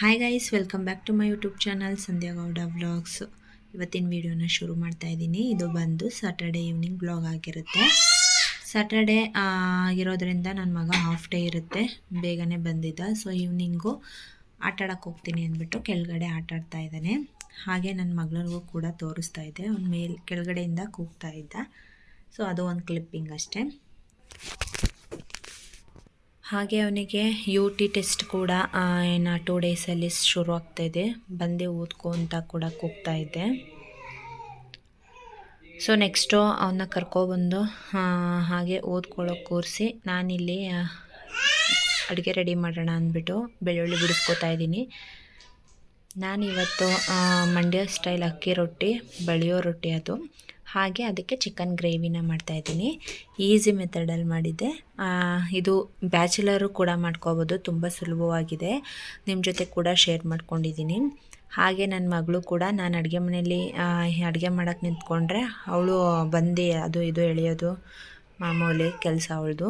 Hi guys welcome back to my YouTube channel Sandhya Gowda vlogs ಇವತ್ತಿನ ವಿಡಿಯೋನ ಶುರು ಮಾಡ್ತಾ ಇದ್ದೀನಿ. ಇದು ಬಂದು ಸಾಟರ್ಡೆ ಈವ್ನಿಂಗ್ ಬ್ಲಾಗ್ ಆಗಿರುತ್ತೆ. ಸಾಟರ್ಡೇ ಆಗಿರೋದ್ರಿಂದ ನನ್ನ ಮಗ ಹಾಫ್ ಡೇ ಇರುತ್ತೆ. ಬೇಗನೆ ಬಂದಿದ್ದ. ಸೊ ಈವ್ನಿಂಗು ಆಟ ಹೋಗ್ತೀನಿ ಅಂದ್ಬಿಟ್ಟು ಕೆಳಗಡೆ ಆಟ ಆಡ್ತಾ ಇದ್ದಾನೆ. ಹಾಗೆ ನನ್ನ ಮಗಳಿಗೂ ಕೂಡ ತೋರಿಸ್ತಾ ಇದ್ದೆ ಅವ್ನು ಮೇಲೆ, ಕೆಳಗಡೆಯಿಂದ ಕೂಗ್ತಾ ಇದ್ದ. ಸೊ ಅದು ಒಂದು ಕ್ಲಿಪ್ಪಿಂಗ್ ಅಷ್ಟೇ. ಹಾಗೆ ಅವನಿಗೆ ಯು ಟಿ ಟೆಸ್ಟ್ ಕೂಡ ಏನು ಟೂ ಡೇಸಲ್ಲಿ ಶುರು ಆಗ್ತಾಯಿದೆ ಬಂದು ಓದ್ಕೊ ಅಂತ ಕೂಡ ಕೂಗ್ತಾ ಇದ್ದೆ ಸೊ ನೆಕ್ಸ್ಟು ಅವನ್ನ ಕರ್ಕೊಬಂದು ಹಾಗೆ ಓದ್ಕೊಳ್ಳೋಕೆ ಕೂರಿಸಿ ನಾನಿಲ್ಲಿ ಅಡುಗೆ ರೆಡಿ ಮಾಡೋಣ ಅಂದ್ಬಿಟ್ಟು ಬೆಳ್ಳುಳ್ಳಿ ಬಿಡಿಸ್ಕೊತಾ ಇದ್ದೀನಿ. ನಾನಿವತ್ತು ಮಂಡ್ಯ ಸ್ಟೈಲ್ ಅಕ್ಕಿ ರೊಟ್ಟಿ, ಬಳಿಯೋ ರೊಟ್ಟಿ ಅದು. ಹಾಗೆ ಅದಕ್ಕೆ ಚಿಕನ್ ಗ್ರೇವಿನ ಮಾಡ್ತಾಯಿದ್ದೀನಿ ಈಸಿ ಮೆಥಡಲ್ಲಿ ಮಾಡಿದ್ದೆ. ಇದು ಬ್ಯಾಚುಲರು ಕೂಡ ಮಾಡ್ಕೋಬೋದು, ತುಂಬ ಸುಲಭವಾಗಿದೆ. ನಿಮ್ಮ ಜೊತೆ ಕೂಡ ಶೇರ್ ಮಾಡ್ಕೊಂಡಿದ್ದೀನಿ. ಹಾಗೆ ನನ್ನ ಮಗಳು ಕೂಡ, ನಾನು ಅಡುಗೆ ಮನೆಯಲ್ಲಿ ಅಡುಗೆ ಮಾಡೋಕ್ಕೆ ನಿಂತ್ಕೊಂಡ್ರೆ ಅವಳು ಬಂದು ಅದು ಇದು ಎಳೆಯೋದು, ಮಾಮೂಲಿ ಕೆಲಸ ಅವಳದು.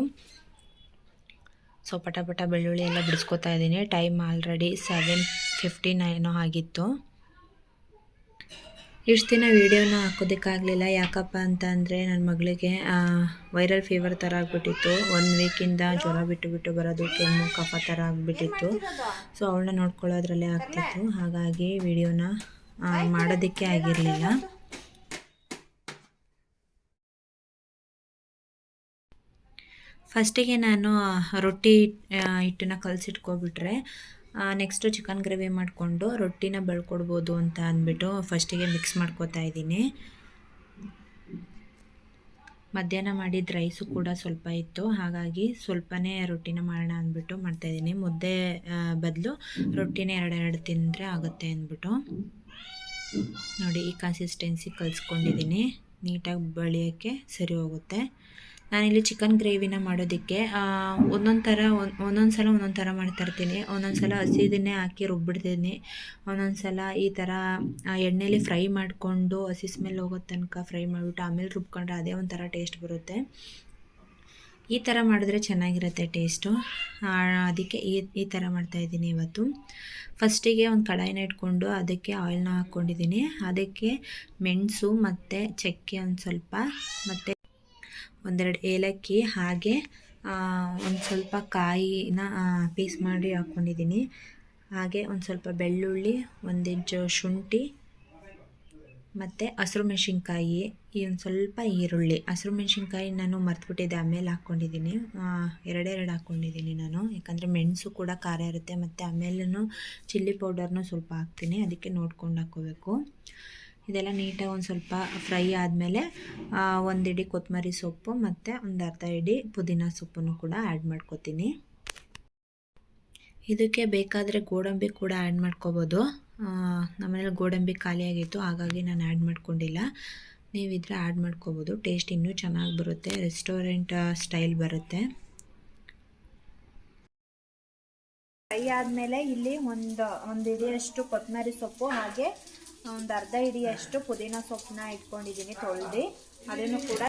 ಸೊ ಪಟ ಪಟ ಬೆಳ್ಳುಳ್ಳಿ ಎಲ್ಲ ಬಿಡಿಸ್ಕೊತಾ ಇದ್ದೀನಿ. ಟೈಮ್ ಆಲ್ರೆಡಿ ಸೆವೆನ್ ಫಿಫ್ಟಿ ನೈನೋ ಆಗಿತ್ತು. ಇಷ್ಟು ದಿನ ವೀಡಿಯೋನ ಹಾಕೋದಕ್ಕಾಗಲಿಲ್ಲ. ಯಾಕಪ್ಪ ಅಂತ ಅಂದರೆ ನನ್ನ ಮಗಳಿಗೆ ವೈರಲ್ ಫೀವರ್ ಥರ ಆಗಿಬಿಟ್ಟಿತ್ತು. ಒಂದು ವೀಕಿಂದ ಜ್ವರ ಬಿಟ್ಟು ಬಿಟ್ಟು ಬರೋದು, ಕೆಮ್ಮು, ಕಫ ಥರ ಆಗಿಬಿಟ್ಟಿತ್ತು. ಸೊ ಅವಳನ್ನ ನೋಡ್ಕೊಳ್ಳೋದ್ರಲ್ಲೇ ಆಗ್ತಿತ್ತು. ಹಾಗಾಗಿ ವಿಡಿಯೋನ ಮಾಡೋದಕ್ಕೆ ಆಗಿರಲಿಲ್ಲ. ಫಸ್ಟಿಗೆ ನಾನು ರೊಟ್ಟಿ ಹಿಟ್ಟನ್ನ ಕಲಸಿಟ್ಕೊಬಿಟ್ರೆ ನೆಕ್ಸ್ಟು ಚಿಕನ್ ಗ್ರೇವಿ ಮಾಡಿಕೊಂಡು ರೊಟ್ಟಿನ ಬೆಳ್ಕೊಡ್ಬೋದು ಅಂತ ಅಂದ್ಬಿಟ್ಟು ಫಸ್ಟಿಗೆ ಮಿಕ್ಸ್ ಮಾಡ್ಕೋತಾ ಇದ್ದೀನಿ. ಮಧ್ಯಾಹ್ನ ಮಾಡಿದ ರೈಸು ಕೂಡ ಸ್ವಲ್ಪ ಇತ್ತು. ಹಾಗಾಗಿ ಸ್ವಲ್ಪನೇ ರೊಟ್ಟಿನ ಮಾಡೋಣ ಅಂದ್ಬಿಟ್ಟು ಮಾಡ್ತಾಯಿದ್ದೀನಿ ಮುದ್ದೆ ಬದಲು ರೊಟ್ಟಿನೇ ಎರಡೆರಡು ತಿಂದರೆ ಆಗುತ್ತೆ ಅಂದ್ಬಿಟ್ಟು. ನೋಡಿ, ಈ ಕನ್ಸಿಸ್ಟೆನ್ಸಿ ಕಲಿಸ್ಕೊಂಡಿದ್ದೀನಿ. ನೀಟಾಗಿ ಬಳಿಯೋಕ್ಕೆ ಸರಿ ಹೋಗುತ್ತೆ. ನಾನಿಲ್ಲಿ ಚಿಕನ್ ಗ್ರೇವಿನ ಮಾಡೋದಕ್ಕೆ ಒಂದೊಂದು ಥರ ಒಂದೊಂದು ಸಲ ಒಂದೊಂದು ಥರ ಮಾಡ್ತಾಯಿರ್ತೀನಿ ಒಂದೊಂದು ಸಲ ಹಸಿದನ್ನೇ ಹಾಕಿ ರುಬ್ಬಿಡ್ತೀನಿ. ಒಂದೊಂದು ಸಲ ಈ ಥರ ಎಣ್ಣೆಲಿ ಫ್ರೈ ಮಾಡಿಕೊಂಡು ಹಸಿ ಸ್ಮೆಲ್ ಹೋಗೋ ತನಕ ಫ್ರೈ ಮಾಡಿಬಿಟ್ಟು ಆಮೇಲೆ ರುಬ್ಕೊಂಡ್ರೆ ಅದೇ ಒಂಥರ ಟೇಸ್ಟ್ ಬರುತ್ತೆ. ಈ ಥರ ಮಾಡಿದ್ರೆ ಚೆನ್ನಾಗಿರುತ್ತೆ ಟೇಸ್ಟು ಅದಕ್ಕೆ ಈ ಈ ಥರ ಮಾಡ್ತಾಯಿದ್ದೀನಿ ಇವತ್ತು. ಫಸ್ಟಿಗೆ ಒಂದು ಕಡಾಯಿನ ಇಟ್ಕೊಂಡು ಅದಕ್ಕೆ ಆಯಿಲ್ನ ಹಾಕ್ಕೊಂಡಿದ್ದೀನಿ ಅದಕ್ಕೆ ಮೆಣಸು ಮತ್ತು ಚಕ್ಕೆ ಒಂದು ಸ್ವಲ್ಪ, ಮತ್ತು ಒಂದೆರಡು ಏಲಕ್ಕಿ ಹಾಗೆ ಒಂದು ಸ್ವಲ್ಪ ಕಾಯಿನ ಪೀಸ್ ಮಾಡಿ ಹಾಕ್ಕೊಂಡಿದ್ದೀನಿ ಹಾಗೆ ಒಂದು ಸ್ವಲ್ಪ ಬೆಳ್ಳುಳ್ಳಿ ಒಂದಿಂಚು ಶುಂಠಿ, ಮತ್ತು ಹಸಿರು ಮೆಣಸಿನ್ಕಾಯಿ, ಈ ಒಂದು ಸ್ವಲ್ಪ ಈರುಳ್ಳಿ. ಹಸಿರು ಮೆಣಸಿನ್ಕಾಯಿ ನಾನು ಮರ್ತುಬಿಟ್ಟಿದ್ದೆ, ಆಮೇಲೆ ಹಾಕ್ಕೊಂಡಿದ್ದೀನಿ ಎರಡೆರಡು ಹಾಕ್ಕೊಂಡಿದ್ದೀನಿ ನಾನು. ಯಾಕಂದರೆ ಮೆಣಸು ಕೂಡ ಖಾರ ಇರುತ್ತೆ, ಮತ್ತು ಆಮೇಲೂ ಚಿಲ್ಲಿ ಪೌಡರ್ನು ಸ್ವಲ್ಪ ಹಾಕ್ತೀನಿ, ಅದಕ್ಕೆ ನೋಡ್ಕೊಂಡು ಹಾಕ್ಕೋಬೇಕು ಇದೆಲ್ಲ ನೀಟಾಗಿ ಒಂದು ಸ್ವಲ್ಪ ಫ್ರೈ ಆದಮೇಲೆ ಒಂದು ಇಡಿ ಕೊತ್ತಂಬರಿ ಸೊಪ್ಪು ಮತ್ತು ಒಂದು ಅರ್ಧ ಇಡಿ ಪುದೀನ ಸೊಪ್ಪನ್ನು ಕೂಡ ಆ್ಯಡ್ ಮಾಡ್ಕೋತೀನಿ. ಇದಕ್ಕೆ ಬೇಕಾದರೆ ಗೋಡಂಬಿ ಕೂಡ ಆ್ಯಡ್ ಮಾಡ್ಕೋಬೋದು. ನಮ್ಮನೇಲಿ ಗೋಡಂಬಿ ಖಾಲಿಯಾಗಿತ್ತು ಹಾಗಾಗಿ ನಾನು ಆ್ಯಡ್ ಮಾಡ್ಕೊಂಡಿಲ್ಲ. ನೀವಿದ್ರೆ ಆ್ಯಡ್ ಮಾಡ್ಕೋಬೋದು. ಟೇಸ್ಟ್ ಇನ್ನೂ ಚೆನ್ನಾಗಿ ಬರುತ್ತೆ ರೆಸ್ಟೋರೆಂಟ್ ಸ್ಟೈಲ್ ಬರುತ್ತೆ. ಫ್ರೈ ಆದಮೇಲೆ ಇಲ್ಲಿ ಒಂದು ಒಂದು ಇಡಿಯಷ್ಟು ಕೊತ್ತಂಬರಿ ಸೊಪ್ಪು ಹಾಗೆ ಒಂದು ಅರ್ಧ ಹಿಡಿಯಷ್ಟು ಪುದೀನ ಸೊಪ್ಪನ್ನ ಇಟ್ಕೊಂಡಿದ್ದೀನಿ ತೊಳೆದು ಅದನ್ನು ಕೂಡ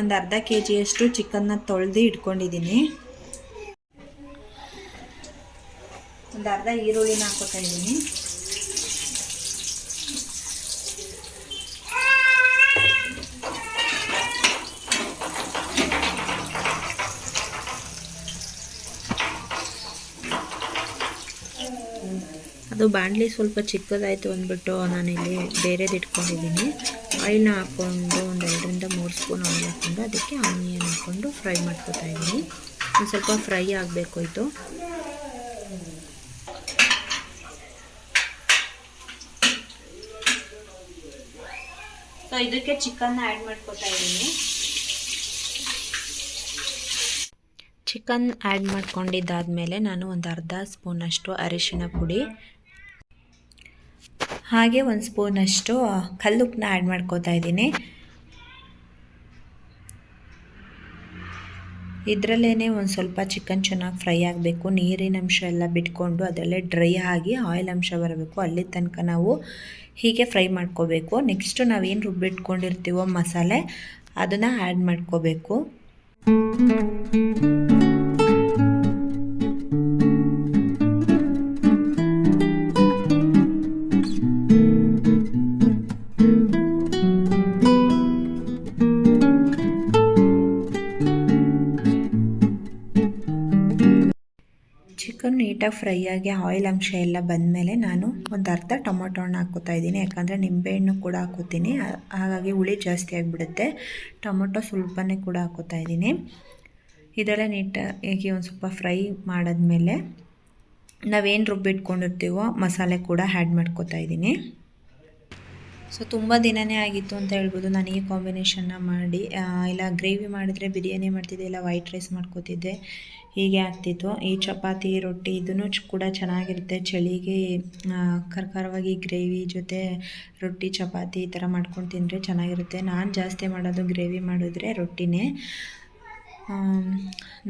ಒಂದು ಅರ್ಧ ಕೆ ಜಿಯಷ್ಟು ಚಿಕನ್ನ ತೊಳೆದು ಇಟ್ಕೊಂಡಿದ್ದೀನಿ. ಒಂದು ಅರ್ಧ ಈರುಳ್ಳಿನ ಹಾಕೋತಾ ಇದ್ದೀನಿ. ಅದು ಬಾಣಲಿ ಸ್ವಲ್ಪ ಚಿಕ್ಕದಾಯಿತು ಅಂದ್ಬಿಟ್ಟು ನಾನಿಲ್ಲಿ ಬೇರೆದು ಇಟ್ಕೊಂಡಿದ್ದೀನಿ ಆಯಿಲ್ನ ಹಾಕ್ಕೊಂಡು ಒಂದು ಎರಡರಿಂದ ಮೂರು ಸ್ಪೂನ್ ಆಯಿಲ್ ಹಾಕ್ಕೊಂಡು ಅದಕ್ಕೆ ಆನಿಯನ್ ಹಾಕ್ಕೊಂಡು ಫ್ರೈ ಮಾಡ್ಕೊತಾ ಇದ್ದೀನಿ. ಒಂದು ಸ್ವಲ್ಪ ಫ್ರೈ ಆಗಬೇಕು ಇದು ಸೊ ಇದಕ್ಕೆ ಚಿಕನ್ನ ಆ್ಯಡ್ ಮಾಡ್ಕೊತಾ ಇದ್ದೀನಿ. ಚಿಕನ್ ಆ್ಯಡ್ ಮಾಡ್ಕೊಂಡಿದ್ದಾದಮೇಲೆ ನಾನು ಒಂದು ಅರ್ಧ ಸ್ಪೂನಷ್ಟು ಅರಿಶಿನ ಪುಡಿ ಹಾಗೆ ಒಂದು ಸ್ಪೂನಷ್ಟು ಕಲ್ಲುಪ್ಪನ್ನ ಆ್ಯಡ್ ಮಾಡ್ಕೋತಾ ಇದ್ದೀನಿ. ಇದರಲ್ಲೇ ಒಂದು ಸ್ವಲ್ಪ ಚಿಕನ್ ಚೆನ್ನಾಗಿ ಫ್ರೈ ಆಗಬೇಕು. ನೀರಿನ ಅಂಶ ಎಲ್ಲ ಬಿಟ್ಕೊಂಡು ಅದರಲ್ಲೇ ಡ್ರೈ ಆಗಿ ಆಯಿಲ್ ಅಂಶ ಬರಬೇಕು. ಅಲ್ಲಿ ತನಕ ನಾವು ಹೀಗೆ ಫ್ರೈ ಮಾಡ್ಕೋಬೇಕು. ನೆಕ್ಸ್ಟು ನಾವೇನು ರುಬ್ಬಿಟ್ಕೊಂಡಿರ್ತೀವೋ ಮಸಾಲೆ, ಅದನ್ನು ಆ್ಯಡ್ ಮಾಡ್ಕೋಬೇಕು. ಚಿಕನ್ ನೀಟಾಗಿ ಫ್ರೈ ಆಗಿ ಆಯಿಲ್ ಅಂಶ ಎಲ್ಲ ಬಂದಮೇಲೆ ನಾನು ಒಂದು ಅರ್ಧ ಟೊಮೊಟೊ ಹಣ್ಣು ಹಾಕೋತಾ ಇದ್ದೀನಿ. ಯಾಕಂದರೆ ನಿಂಬೆಹಣ್ಣು ಕೂಡ ಹಾಕೋತೀನಿ ಹಾಗಾಗಿ ಹುಳಿ ಜಾಸ್ತಿ ಆಗಿಬಿಡುತ್ತೆ. ಟೊಮೊಟೊ ಸ್ವಲ್ಪನೇ ಕೂಡ ಹಾಕೋತಾ ಇದ್ದೀನಿ. ಇದೆಲ್ಲ ನೀಟಾಗಿ ಒಂದು ಸ್ವಲ್ಪ ಫ್ರೈ ಮಾಡಿದ್ಮೇಲೆ ನಾವೇನು ರುಬ್ಬಿಟ್ಕೊಂಡಿರ್ತೀವೋ ಮಸಾಲೆ ಕೂಡ ಆ್ಯಡ್ ಮಾಡ್ಕೋತಾ ಇದ್ದೀನಿ. ಸೊ ತುಂಬ ದಿನನೇ ಆಗಿತ್ತು ಅಂತ ಹೇಳ್ಬೋದು. ನನಗೆ ಕಾಂಬಿನೇಷನ್ನ ಮಾಡಿ. ಇಲ್ಲ ಗ್ರೇವಿ ಮಾಡಿದರೆ ಬಿರಿಯಾನಿ ಮಾಡ್ತಿದ್ದೆ, ಇಲ್ಲ ವೈಟ್ ರೈಸ್ ಮಾಡ್ಕೋತಿದ್ದೆ. ಹೀಗೆ ಆಗ್ತಿತ್ತು. ಈ ಚಪಾತಿ, ರೊಟ್ಟಿ ಇದನ್ನು ಕೂಡ ಚೆನ್ನಾಗಿರುತ್ತೆ. ಚಳಿಗೆ ಕರ್ಕರವಾಗಿ ಗ್ರೇವಿ ಜೊತೆ ರೊಟ್ಟಿ, ಚಪಾತಿ ಈ ಥರ ಮಾಡ್ಕೊಂಡು ತಿಂದರೆ ಚೆನ್ನಾಗಿರುತ್ತೆ. ನಾನು ಜಾಸ್ತಿ ಮಾಡೋದು ಗ್ರೇವಿ ಮಾಡಿದ್ರೆ ರೊಟ್ಟಿನೇ.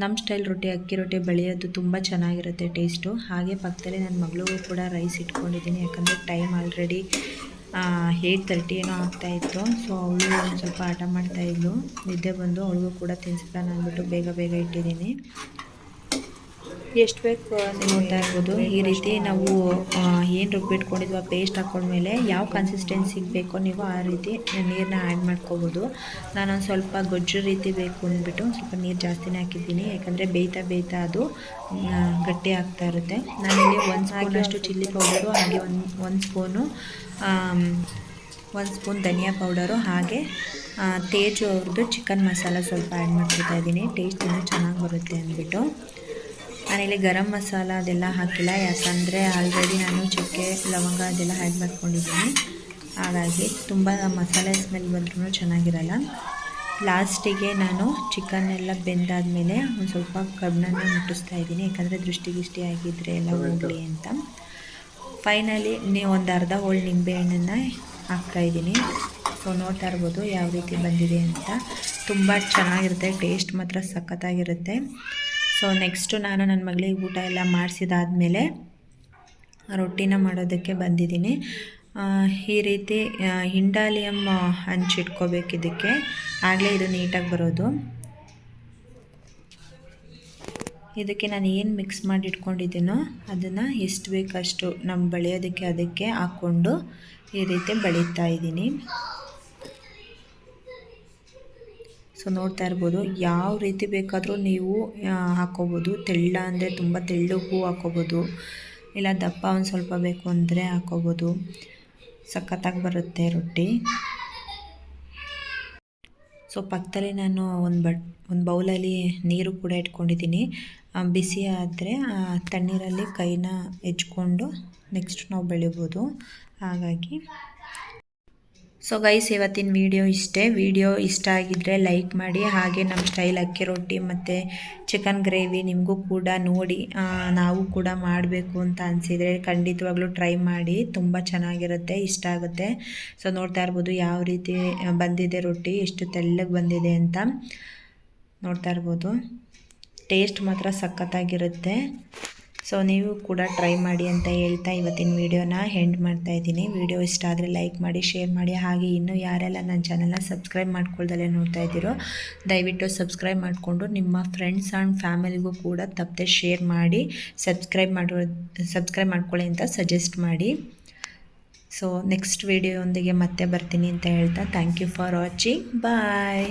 ನಮ್ಮ ಸ್ಟೈಲ್ ರೊಟ್ಟಿ, ಅಕ್ಕಿ ರೊಟ್ಟಿ ಬೆಳೆಯೋದು ತುಂಬ ಚೆನ್ನಾಗಿರುತ್ತೆ ಟೇಸ್ಟು ಹಾಗೆ ಪಕ್ಕದಲ್ಲಿ ನನ್ನ ಮಗಳಿಗೂ ಕೂಡ ರೈಸ್ ಇಟ್ಕೊಂಡಿದ್ದೀನಿ. ಯಾಕಂದರೆ ಟೈಮ್ ಆಲ್ರೆಡಿ ಏಯ್ಟ್ ತರ್ಟಿ ಏನೋ ಆಗ್ತಾಯಿತ್ತು ಸೊ ಅವಳು ಒಂದು ಸ್ವಲ್ಪ ಆಟ ಮಾಡ್ತಾಯಿದ್ಲು ನಿದ್ದೆ ಬಂದು ಅವಳಿಗೂ ಕೂಡ ತಿನ್ನಿಸ್ತಾನ ಅಂದ್ಬಿಟ್ಟು ಬೇಗ ಬೇಗ ಇಟ್ಟಿದ್ದೀನಿ. ಎಷ್ಟು ಬೇಕು ನೋಡ್ತಾ ಇರ್ಬೋದು. ಈ ರೀತಿ ನಾವು ಏನು ರುಬ್ಬಿಟ್ಕೊಂಡಿದ್ವು ಆ ಪೇಸ್ಟ್ ಹಾಕೊಂಡ್ಮೇಲೆ ಯಾವ ಕನ್ಸಿಸ್ಟೆನ್ಸಿಗೆ ಬೇಕೋ ನೀವು ಆ ರೀತಿ ನೀರನ್ನ ಆ್ಯಡ್ ಮಾಡ್ಕೋಬೋದು. ನಾನೊಂದು ಸ್ವಲ್ಪ ಗೊಜ್ಜು ರೀತಿ ಬೇಕು ಅಂದ್ಬಿಟ್ಟು ಸ್ವಲ್ಪ ನೀರು ಜಾಸ್ತಿನೇ ಹಾಕಿದ್ದೀನಿ. ಯಾಕಂದರೆ ಬೇಯ್ತಾ ಬೇಯ್ತಾ ಅದು ಗಟ್ಟಿ ಆಗ್ತಾ ಇರುತ್ತೆ. ನಾನಿಲ್ಲಿ ಒಂದು ಸ್ಪೂನಷ್ಟು ಚಿಲ್ಲಿ ಪೌಡರು ಹಾಗೆ ಒಂದು ಒಂದು ಸ್ಪೂನು ಒಂದು ಸ್ಪೂನ್ ಧನಿಯಾ ಪೌಡರು ಹಾಗೆ ತೇಜು ಅವ್ರದ್ದು ಚಿಕನ್ ಮಸಾಲ ಸ್ವಲ್ಪ ಆ್ಯಡ್ ಮಾಡ್ಕೊತಾ ಇದ್ದೀನಿ. ಟೇಸ್ಟ್ ಇನ್ನೂ ಚೆನ್ನಾಗಿ ಬರುತ್ತೆ ಅಂದ್ಬಿಟ್ಟು. ನಾನಿಲ್ಲಿ ಗರಂ ಮಸಾಲ ಅದೆಲ್ಲ ಹಾಕಿಲ್ಲ. ಯಾಕಂದರೆ ಆಲ್ರೆಡಿ ನಾನು ಚಕ್ಕೆ ಲವಂಗ ಅದೆಲ್ಲ ಹ್ಯಾಡ್ ಮಾಡ್ಕೊಂಡಿದ್ದೀನಿ. ಹಾಗಾಗಿ ತುಂಬ ಮಸಾಲೆ ಸ್ಮೆಲ್ ಬಂದ್ರೂ ಚೆನ್ನಾಗಿರಲ್ಲ. ಲಾಸ್ಟಿಗೆ ನಾನು ಚಿಕನ್ ಎಲ್ಲ ಬೆಂದಾದಮೇಲೆ ಒಂದು ಸ್ವಲ್ಪ ಕಬ್ಬನ್ನ ಮುಟ್ಟಿಸ್ತಾ ಇದ್ದೀನಿ. ಯಾಕಂದರೆ ದೃಷ್ಟಿಗಿಷ್ಟಿ ಆಗಿದ್ದರೆ ಎಲ್ಲ ಹೋಗಲಿ ಅಂತ. ಫೈನಲಿ ನೀವು ಒಂದು ಅರ್ಧ ಹೋಳು ನಿಂಬೆಹಣ್ಣನ್ನು ಹಾಕ್ತಾಯಿದ್ದೀನಿ ಸೊ ನೋಡ್ತಾ ಇರ್ಬೋದು ಯಾವ ರೀತಿ ಬಂದಿದೆ ಅಂತ. ತುಂಬ ಚೆನ್ನಾಗಿರುತ್ತೆ ಟೇಸ್ಟ್ ಮಾತ್ರ ಸಖತ್ತಾಗಿರುತ್ತೆ. ಸೊ ನೆಕ್ಸ್ಟು ನಾನು ನನ್ನ ಮಗಳಿಗೆ ಊಟ ಎಲ್ಲ ಮಾಡಿಸಿದಾದ್ಮೇಲೆ ರೊಟ್ಟಿನ ಮಾಡೋದಕ್ಕೆ ಬಂದಿದ್ದೀನಿ. ಈ ರೀತಿ ಹಿಂಡಾಲಿಯಮ್ ಹಂಚಿಟ್ಕೋಬೇಕು ಇದಕ್ಕೆ. ಆಗಲೇ ಇದು ನೀಟಾಗಿ ಬರೋದು. ಇದಕ್ಕೆ ನಾನು ಏನು ಮಿಕ್ಸ್ ಮಾಡಿ ಇಟ್ಕೊಂಡಿದ್ದೀನೋ ಅದನ್ನು ಎಷ್ಟು ಬೇಕಷ್ಟು ನಮ್ಮ ಬೆಳೆಯೋದಕ್ಕೆ ಅದಕ್ಕೆ ಹಾಕ್ಕೊಂಡು ಈ ರೀತಿ ಬೆಳೀತಾ ಇದ್ದೀನಿ. ಸೊ ನೋಡ್ತಾ ಇರ್ಬೋದು, ಯಾವ ರೀತಿ ಬೇಕಾದರೂ ನೀವು ಹಾಕೋಬೋದು ತೆಳ್ಳ ಅಂದರೆ ತುಂಬ ತೆಳ್ಳಗೂ ಹಾಕೋಬೋದು ಇಲ್ಲ ದಪ್ಪ ಒಂದು ಸ್ವಲ್ಪ ಬೇಕು ಅಂದರೆ ಹಾಕೋಬೋದು ಸಖತ್ತಾಗಿ ಬರುತ್ತೆ ರೊಟ್ಟಿ. ಸೊ ಪಕ್ಕದಲ್ಲಿ ನಾನು ಒಂದು ಬಟ್, ಒಂದು ಬೌಲಲ್ಲಿ ನೀರು ಕೂಡ ಇಟ್ಕೊಂಡಿದ್ದೀನಿ. ಬಿಸಿ ಆದರೆ ತಣ್ಣೀರಲ್ಲಿ ಕೈನ ಹೆಚ್ಕೊಂಡು ನೆಕ್ಸ್ಟ್ ನಾವು ಬೆಳಿಬೋದು. ಹಾಗಾಗಿ ಸೊ ಗೈಸ್ ಇವತ್ತಿನ ವಿಡಿಯೋ ಇಷ್ಟೇ. ವಿಡಿಯೋ ಇಷ್ಟ ಆಗಿದ್ದರೆ ಲೈಕ್ ಮಾಡಿ, ಹಾಗೆ ನಮ್ಮ ಸ್ಟೈಲ್ ಅಕ್ಕಿ ರೊಟ್ಟಿ ಮತ್ತು ಚಿಕನ್ ಗ್ರೇವಿ ನಿಮಗೂ ಕೂಡ ನೋಡಿ ನಾವು ಕೂಡ ಮಾಡಬೇಕು ಅಂತ ಅನಿಸಿದರೆ ಖಂಡಿತವಾಗ್ಲೂ ಟ್ರೈ ಮಾಡಿ, ತುಂಬ ಚೆನ್ನಾಗಿರುತ್ತೆ, ಇಷ್ಟ ಆಗುತ್ತೆ. ಸೊ ನೋಡ್ತಾ ಇರ್ಬೋದು ಯಾವ ರೀತಿ ಬಂದಿದೆ ರೊಟ್ಟಿ, ಎಷ್ಟು ತೆಳ್ಳಗೆ ಬಂದಿದೆ ಅಂತ. ನೋಡ್ತಾ ಇರ್ಬೋದು. ಟೇಸ್ಟ್ ಮಾತ್ರ ಸಖತ್ತಾಗಿರುತ್ತೆ. ಸೊ ನೀವು ಕೂಡ ಟ್ರೈ ಮಾಡಿ ಅಂತ ಹೇಳ್ತಾ ಇವತ್ತಿನ ವೀಡಿಯೋನ ಹೆಂಡ್ ಮಾಡ್ತಾ ಇದ್ದೀನಿ. ವಿಡಿಯೋ ಇಷ್ಟ ಆದರೆ ಲೈಕ್ ಮಾಡಿ ಶೇರ್ ಮಾಡಿ. ಹಾಗೆ ಇನ್ನೂ ಯಾರೆಲ್ಲ ನನ್ನ ಚಾನಲ್ನ ಸಬ್ಸ್ಕ್ರೈಬ್ ಮಾಡ್ಕೊಳ್ದಲ್ಲೇ ನೋಡ್ತಾ ಇದ್ದೀರೋ, ದಯವಿಟ್ಟು ಸಬ್ಸ್ಕ್ರೈಬ್ ಮಾಡಿಕೊಂಡು ನಿಮ್ಮ ಫ್ರೆಂಡ್ಸ್ ಆ್ಯಂಡ್ ಫ್ಯಾಮಿಲಿಗೂ ಕೂಡ ತಪ್ಪದೆ ಶೇರ್ ಮಾಡಿ ಸಬ್ಸ್ಕ್ರೈಬ್ ಮಾಡೋ ಸಬ್ಸ್ಕ್ರೈಬ್ ಮಾಡ್ಕೊಳ್ಳಿ ಅಂತ ಸಜೆಸ್ಟ್ ಮಾಡಿ. ಸೊ ನೆಕ್ಸ್ಟ್ ವೀಡಿಯೋದೊಂದಿಗೆ ಮತ್ತೆ ಬರ್ತೀನಿ ಅಂತ ಹೇಳ್ತಾ thank you for watching bye